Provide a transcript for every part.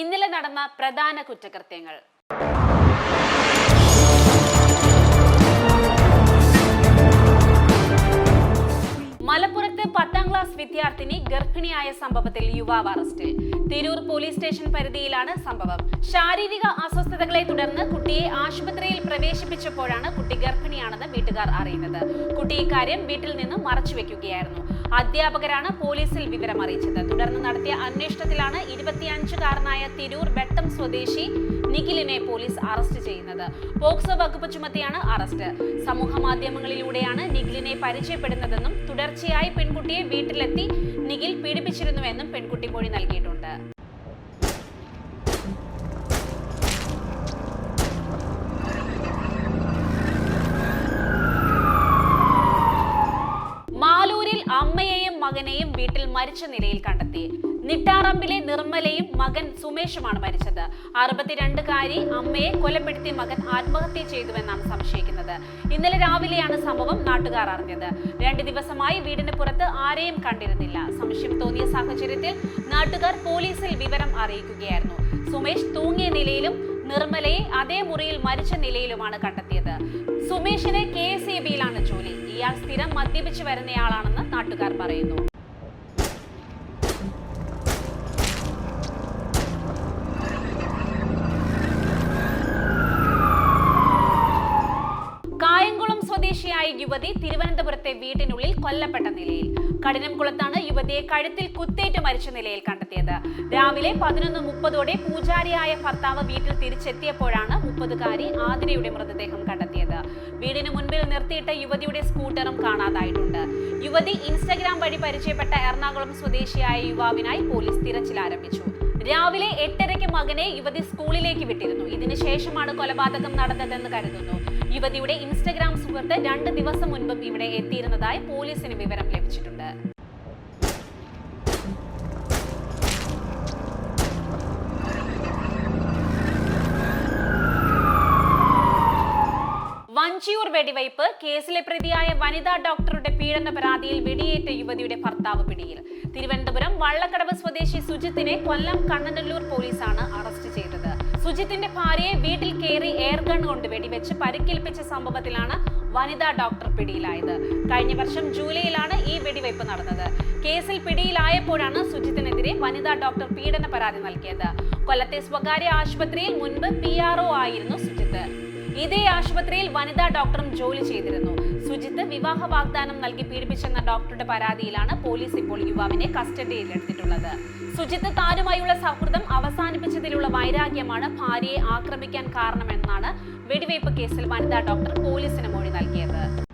ഇന്നലെ നടന്ന പ്രധാന കുറ്റകൃത്യങ്ങൾ. മലപ്പുറത്ത് പത്താം ക്ലാസ് വിദ്യാർത്ഥിനി ഗർഭിണിയായ സംഭവത്തിൽ യുവാവ് അറസ്റ്റിൽ. തിരൂർ പോലീസ് സ്റ്റേഷൻ പരിധിയിലാണ് സംഭവം. ശാരീരിക അസ്വസ്ഥതകളെ തുടർന്ന് കുട്ടിയെ ആശുപത്രിയിൽ പ്രവേശിപ്പിച്ചപ്പോഴാണ് കുട്ടി ഗർഭിണിയാണെന്ന് വീട്ടുകാർ അറിയുന്നത്. കുട്ടി ഇക്കാര്യം വീട്ടിൽ നിന്ന് മറച്ചുവെക്കുകയായിരുന്നു. അധ്യാപകരാണ് പോലീസിൽ വിവരം അറിയിച്ചത്. തുടർന്ന് നടത്തിയ അന്വേഷണത്തിലാണ് ഇരുപത്തിയഞ്ചുകാരനായ തിരൂർ വെട്ടം സ്വദേശി നിഖിലിനെ പോലീസ് അറസ്റ്റ് ചെയ്യുന്നത്. പോക്സോ വകുപ്പ് ചുമത്തിയാണ് അറസ്റ്റ്. സമൂഹ മാധ്യമങ്ങളിലൂടെയാണ് നിഖിലിനെ പരിചയപ്പെടുന്നതെന്നും തുടർച്ചയായി പെൺകുട്ടിയെ വീട്ടിലെത്തി നിഖിൽ പീഡിപ്പിച്ചിരുന്നുവെന്നും പെൺകുട്ടി മൊഴി നൽകിയിട്ടുണ്ട്. വീട്ടിൽ മരിച്ച നിലയിൽ കണ്ടെത്തി. നിട്ടാറമ്പിലെ നിർമ്മലയും മകൻ സുമേഷുമാണ് മരിച്ചത്. അറുപത്തിരണ്ടുകാരി അമ്മയെ കൊലപ്പെടുത്തി മകൻ ആത്മഹത്യ ചെയ്തുവെന്നാണ് സംശയിക്കുന്നത്. ഇന്നലെ രാവിലെയാണ് സംഭവം നാട്ടുകാർ അറിഞ്ഞത്. രണ്ട് ദിവസമായി വീടിന് പുറത്ത് ആരെയും കണ്ടിരുന്നില്ല. സംശയം തോന്നിയ സാഹചര്യത്തിൽ നാട്ടുകാർ പോലീസിൽ വിവരം അറിയിക്കുകയായിരുന്നു. സുമേഷ് തൂങ്ങിയ നിലയിലും നിർമ്മലയെ അതേ മുറിയിൽ മരിച്ച നിലയിലുമാണ് കണ്ടെത്തിയത്. സുമേഷിന് കെ എസ് ഇ ബിയിലാണ് ജോലി. ഇയാൾ സ്ഥിരം മദ്യപിച്ചു വരുന്നയാളാണെന്ന് നാട്ടുകാർ പറയുന്നു. യുവതി തിരുവനന്തപുരത്തെ വീട്ടിനുള്ളിൽ കൊല്ലപ്പെട്ട നിലയിൽ. കഠിനംകുളത്താണ് യുവതിയെ കഴുത്തിൽ കുത്തേറ്റ് മരിച്ച നിലയിൽ കണ്ടെത്തിയത്. രാവിലെ പതിനൊന്ന് മുപ്പതോടെ പൂജാരിയായ ഭർത്താവ് വീട്ടിൽ തിരിച്ചെത്തിയപ്പോഴാണ് മുപ്പതുകാരി ആതിരയുടെ മൃതദേഹം കണ്ടെത്തിയത്. വീടിന് മുൻപിൽ നിർത്തിയിട്ട യുവതിയുടെ സ്കൂട്ടറും കാണാതായിട്ടുണ്ട്. യുവതി ഇൻസ്റ്റഗ്രാം വഴി പരിചയപ്പെട്ട എറണാകുളം സ്വദേശിയായ യുവാവിനായി പോലീസ് തിരച്ചിൽ ആരംഭിച്ചു. രാവിലെ എട്ടരയ്ക്ക് മകനെ യുവതി സ്കൂളിലേക്ക് വിട്ടിരുന്നു. ഇതിനു ശേഷമാണ് കൊലപാതകം നടന്നതെന്ന് കരുതുന്നു. യുവതിയുടെ ഇൻസ്റ്റഗ്രാം സുഹൃത്ത് രണ്ട് ദിവസം മുൻപും ഇവിടെ എത്തിയിരുന്നതായി പോലീസിന് വിവരം ലഭിച്ചിട്ടുണ്ട്. വഞ്ചിയൂർ വെടിവയ്പ് കേസിലെ പ്രതിയായ വനിതാ ഡോക്ടറുടെ പീഡന പരാതിയിൽ വെടിയേറ്റ യുവതിയുടെ ഭർത്താവ് പിടിയിൽ. തിരുവനന്തപുരം വള്ളക്കടവ് സ്വദേശി സുജിത്തിനെ കൊല്ലം കണ്ണനല്ലൂർ പോലീസാണ് അറസ്റ്റ് ചെയ്തത്. സുജിത്തിന്റെ ഭാര്യയെ വീട്ടിൽ കയറി എയർഗൺ കൊണ്ട് വെടിവെച്ച് പരിക്കേൽപ്പിച്ച സംഭവത്തിലാണ് വനിതാ ഡോക്ടർ പിടിയിലായത്. കഴിഞ്ഞ വർഷം ജൂലൈയിലാണ് ഈ വെടിവയ്പ് നടന്നത്. കേസിൽ പിടിയിലായപ്പോഴാണ് സുജിത്തിനെതിരെ വനിതാ ഡോക്ടർ പീഡന പരാതി നൽകിയത്. കൊല്ലത്തെ സ്വകാര്യ ആശുപത്രിയിൽ മുൻപ് പി ആയിരുന്നു സുജിത്ത്. ഇതേ ആശുപത്രിയിൽ വനിതാ ഡോക്ടറും ജോലി ചെയ്തിരുന്നു. സുജിത്ത് വിവാഹ വാഗ്ദാനം നൽകി പീഡിപ്പിച്ചെന്ന ഡോക്ടറുടെ പരാതിയിലാണ് പോലീസ് ഇപ്പോൾ യുവാവിനെ കസ്റ്റഡിയിലെടുത്തിട്ടുള്ളത്. സുജിത്ത് താനുമായുള്ള സൗഹൃദം അവസാനിപ്പിച്ചതിലുള്ള വൈരാഗ്യമാണ് ഭാര്യയെ ആക്രമിക്കാൻ കാരണമെന്നാണ് വെടിവയ്പ് കേസിൽ വനിതാ ഡോക്ടർ പോലീസിന് മൊഴി നൽകിയത്.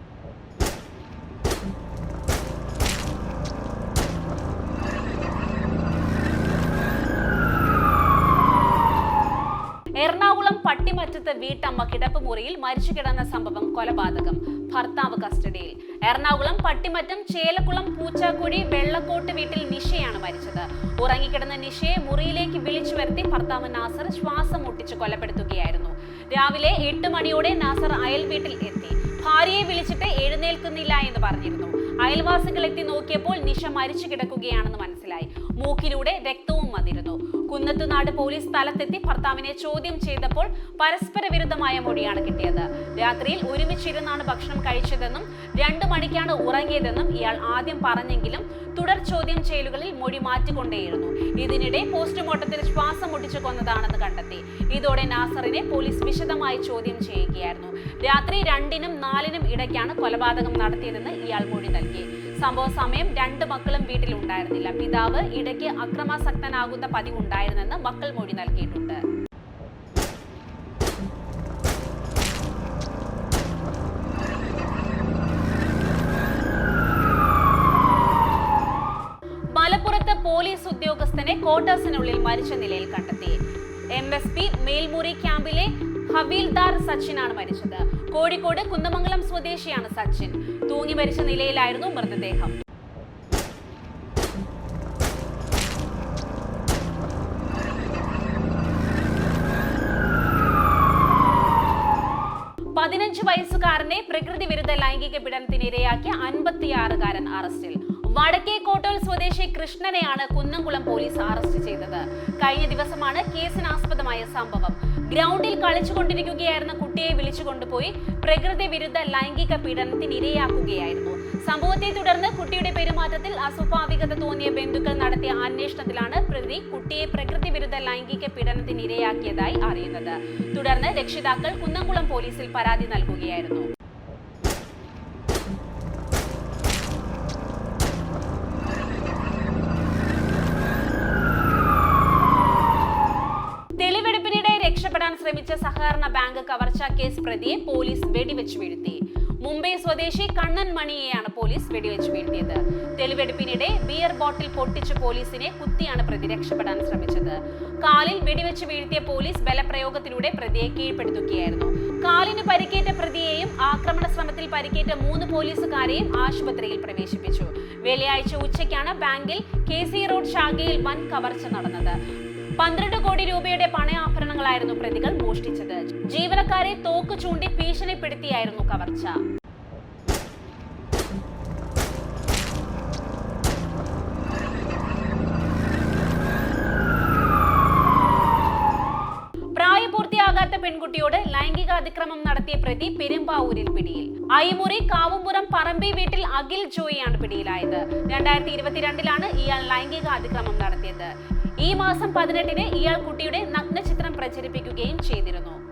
എറണാകുളം വീട്ടമ്മ കിടപ്പ് മുറിയിൽ മരിച്ചു കിടന്ന സംഭവം കൊലപാതകം. ഭർത്താവ് കസ്റ്റഡിയിൽ. എറണാകുളം പട്ടിമറ്റം ചേലക്കുളം പൂച്ചാക്കുഴി വെള്ളക്കോട്ട് വീട്ടിൽ നിഷയാണ് മരിച്ചത്. ഉറങ്ങിക്കിടന്ന നിഷയെ മുറിയിലേക്ക് വിളിച്ചു വരുത്തി ഭർത്താവ് നാസർ ശ്വാസം മുട്ടിച്ച് കൊലപ്പെടുത്തുകയായിരുന്നു. രാവിലെ എട്ട് മണിയോടെ നാസർ അയൽ വീട്ടിൽ എത്തി. ഭാര്യയെ വിളിച്ചിട്ട് എഴുന്നേൽക്കുന്നില്ല എന്ന് പറഞ്ഞിരുന്നു. അയൽവാസികൾ എത്തി നോക്കിയപ്പോൾ നിഷ മരിച്ചു കിടക്കുകയാണെന്ന് മനസ്സിലായി. മൂക്കിലൂടെ രക്തവും വന്നിരുന്നു. കുന്നത്തുനാട് പോലീസ് സ്ഥലത്തെത്തി ഭർത്താവിനെ ചോദ്യം ചെയ്തപ്പോൾ പരസ്പര വിരുദ്ധമായ മൊഴിയാണ് കിട്ടിയത്. രാത്രിയിൽ ഒരുമിച്ചിരുന്നാണ് ഭക്ഷണം കഴിച്ചതെന്നും രണ്ടു മണിക്കാണ് ഉറങ്ങിയതെന്നും ഇയാൾ ആദ്യം പറഞ്ഞെങ്കിലും തുടർ ചോദ്യം ചെയ്യലുകളിൽ മൊഴി മാറ്റിക്കൊണ്ടേയിരുന്നു. ഇതിനിടെ പോസ്റ്റ്മോർട്ടത്തിൽ ശ്വാസം മുട്ടിച്ചു കൊന്നതാണെന്ന് കണ്ടെത്തി. ഇതോടെ നാസറിനെ പോലീസ് വിശദമായി ചോദ്യം ചെയ്യുകയായിരുന്നു. രാത്രി രണ്ടിനും നാലിനും ഇടയ്ക്കാണ് കൊലപാതകം നടത്തിയതെന്ന് ഇയാൾ മൊഴി നൽകി. സംഭവ സമയം രണ്ട് മക്കളും വീട്ടിലുണ്ടായിരുന്നില്ല. പിതാവ് ഇടയ്ക്ക് അക്രമാസക്തനാകുന്ന പതിവുണ്ടായിരുന്നെന്ന് മക്കൾ മൊഴി നൽകിയിട്ടുണ്ട്. മലപ്പുറത്ത് പോലീസ് ഉദ്യോഗസ്ഥനെ ക്വാർട്ടേഴ്സിനുള്ളിൽ മരിച്ച നിലയിൽ കണ്ടെത്തി. എം എസ് പി മേൽമുറി ക്യാമ്പിലെ ഹവീൽദാർ സച്ചിനാണ് മരിച്ചത്. കോഴിക്കോട് കുന്നമംഗലം സ്വദേശിയാണ് സച്ചിൻ. തൂങ്ങി മരിച്ച നിലയിലായിരുന്നു മൃതദേഹം. പതിനഞ്ച് വയസ്സുകാരനെ പ്രകൃതി വിരുദ്ധ ലൈംഗിക പീഡനത്തിന് ഇരയാക്കിയ അൻപത്തിയാറുകാരൻ അറസ്റ്റിൽ. വടക്കേ കോട്ടോൽ സ്വദേശി കൃഷ്ണനെയാണ് കുന്നംകുളം പോലീസ് അറസ്റ്റ് ചെയ്തത്. കഴിഞ്ഞ ദിവസമാണ് കേസിനാസ്പദമായ സംഭവം. ഗ്രൗണ്ടിൽ കളിച്ചുകൊണ്ടിരിക്കുകയായിരുന്ന കുട്ടിയെ വിളിച്ചു കൊണ്ടുപോയി പ്രകൃതി വിരുദ്ധ ലൈംഗിക പീഡനത്തിന് ഇരയാക്കുകയായിരുന്നു. സംഭവത്തെ തുടർന്ന് കുട്ടിയുടെ പെരുമാറ്റത്തിൽ അസ്വാഭാവികത തോന്നിയ ബന്ധുക്കൾ നടത്തിയ അന്വേഷണത്തിലാണ് പ്രതി കുട്ടിയെ പ്രകൃതി വിരുദ്ധ ലൈംഗിക പീഡനത്തിന് ഇരയാക്കിയതായി അറിയുന്നത്. തുടർന്ന് രക്ഷിതാക്കൾ കുന്നംകുളം പോലീസിൽ പരാതി നൽകുകയായിരുന്നു. ശ്രമിച്ച സഹകരണ ബാങ്ക് കവർച്ചാ കേസ് പ്രതിയെ പോലീസ് വെടിവെച്ച് വീഴ്ത്തി. മുംബൈ സ്വദേശി കണ്ണൻ മണിയെയാണ് പോലീസ് വെടിവെച്ച് വീഴ്ത്തിയത്. തെളിവെടുപ്പിനിടെ ബിയർ ബോട്ടിൽ പൊട്ടിച്ച് പോലീസിനെ കുത്തിയാണ് പ്രതി രക്ഷപ്പെടാൻ ശ്രമിച്ചത്. കാലിൽ വെടിവെച്ച് വീഴ്ത്തിയ പോലീസ് ബലപ്രയോഗത്തിലൂടെ പ്രതിയെ കീഴ്പ്പെടുത്തുകയായിരുന്നു. കാലിന് പരിക്കേറ്റ പ്രതിയെയും ആക്രമണ ശ്രമത്തിൽ പരിക്കേറ്റ മൂന്ന് പോലീസുകാരെയും ആശുപത്രിയിൽ പ്രവേശിപ്പിച്ചു. വെള്ളിയാഴ്ച ഉച്ചയ്ക്കാണ് ബാങ്കിൽ കെ സി റോഡ് ശാഖയിൽ വൻ കവർച്ച നടന്നത്. പന്ത്രണ്ട് കോടി രൂപയുടെ പണയാഭരണങ്ങളായിരുന്നു പ്രതികൾ മോഷ്ടിച്ചത്. ജീവനക്കാരെ തോക്ക് ചൂണ്ടി ഭീഷണിപ്പെടുത്തിയായിരുന്നു കവർച്ച. പ്രായപൂർത്തിയാകാത്ത പെൺകുട്ടിയോട് ലൈംഗിക അതിക്രമം നടത്തിയ പ്രതി പെരുമ്പാവൂരിൽ പിടിയിൽ. അയിമുറി കാവുംപുറം പറമ്പി വീട്ടിൽ അഖിൽ ജോയിയാണ് പിടിയിലായത്. രണ്ടായിരത്തി ഇരുപത്തിരണ്ടിലാണ് ഇയാൾ ലൈംഗിക അതിക്രമം നടത്തിയത്. ഈ മാസം പതിനെട്ടിന് ഇയാൾ കുട്ടിയുടെ നഗ്നചിത്രം പ്രചരിപ്പിക്കുകയും ചെയ്തിരുന്നു.